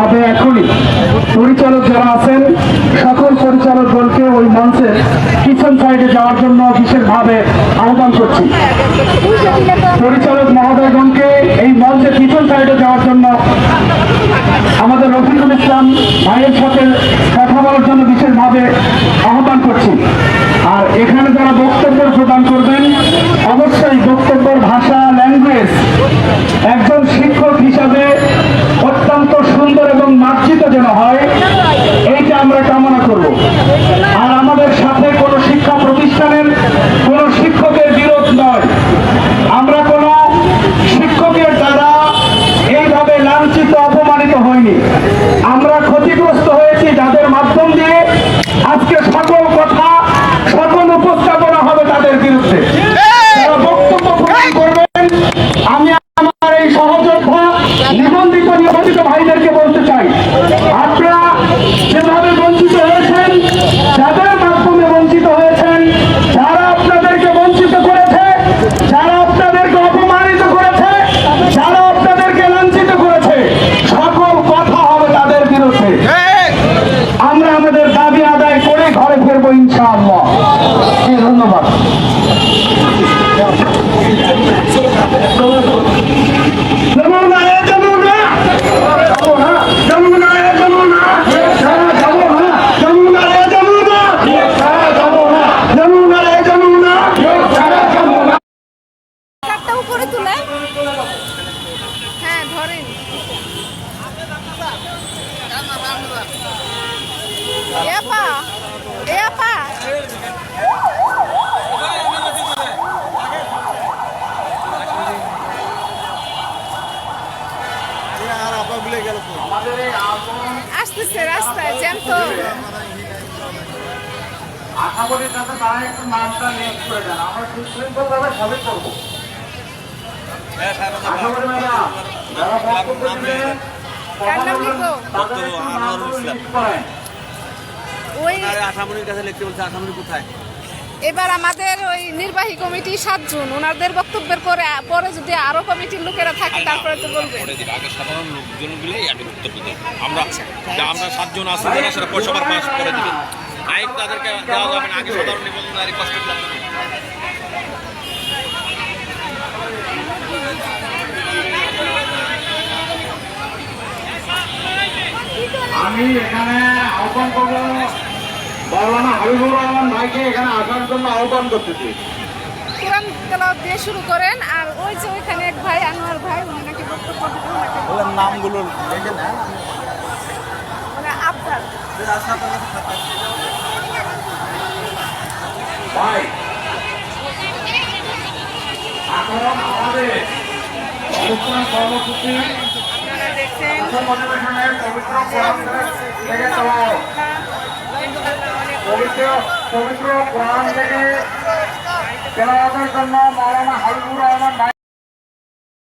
হবে এখনই। পরিচালক যারা আছেন, সকল পরিচালক দলকে ওই মঞ্চের কিচেন সাইডে যাওয়ার জন্য বিশেষভাবে আহ্বান করছি। পরিচালক মহোদয়গণকে এই মঞ্চের পিছন সাইডে যাওয়ার জন্য আমাদের রফিকুল ইসলাম ভাইয়ের সাথে কথা বলার জন্য বিশেষভাবে আহ্বান করছি। আর এখানে আমরা কামনা করব। আর আমাদের সাথে কোনো শিক্ষা প্রতিষ্ঠানের কোনো শিক্ষকের বিরোধ নয়। আমরা কোনো শিক্ষকের দ্বারা এইভাবে লাঞ্ছিত, অপমানিত হয়নি আমরা ক্ষতিগ্রস্ত হয়েছি যাদের মাধ্যম দিয়ে আজকে সকল উপস্থাপনা হবে তাদের বিরুদ্ধে তারা বক্তব্য প্রদান করবেন আমি আমার এই সহযোদ্ধা নিবন্ধিত নিবন্ধিত ভাইদেরকে বলতে চাই আপনারা যেভাবে বঞ্চিত হয়েছেন যাদের মাধ্যমে বঞ্চিত হয়েছেন যারা আপনাদেরকে বঞ্চিত করেছে যারা আপনাদেরকে অপমানিত করেছে যারা আপনাদেরকে লাঞ্ছিত করেছে সকল কথা হবে তাদের বিরুদ্ধে আমরা আমাদের দাবি আদায় করে ঘরে ফিরবো ইনশাআল্লাহ। ধন্যবাদ। যমুনা এ আসতেছে রাস্তায় জ্যাম তো। আশা করি তাতে তারা একটু নামটা করে দেন আমরা সুশৃঙ্খলভাবে সবই করব আশা করি ম্যাডাম যারা বক্তব্য ওই কাছে লিখতে বলছে আসামনি কোথায়? এবার আমাদের ওই নির্বাহী কমিটি সাতজন ওনাদের বক্তব্যের পরে পরে যদি আরও কমিটির লোকেরা থাকে তারপরে তো বলবে। আগে সাধারণ লোকজনগুলোই আগে উত্তর দিতে আমরা আমরা সাতজন আছি যারা সেটা পয়সা পাস করে দিবে। আইক তাদেরকে দেওয়া যাবে না আগে সাধারণ নিবন্ধন কষ্ট আমি এখানে আহ্বান করব মৌলানা হাবিবুর রহমান ভাইকে এখানে আসার জন্য আহ্বান করতেছি। কোরআন তেলাওয়াত দিয়ে শুরু করেন আর ওই যে ওইখানে এক ভাই আনোয়ার ভাই উনি নাকি বক্তব্য দিবেন নামগুলো লিখে নেন মানে ভাই এখন আমাদের অনুষ্ঠান কর্মসূচি আপনারা দেখছেন। পবিত্র কোরআন থেকে পবিত্র পবিত্র কোরআন থেকে তেলাওয়াতের জন্য মৌলানা হাবিবুর রহমান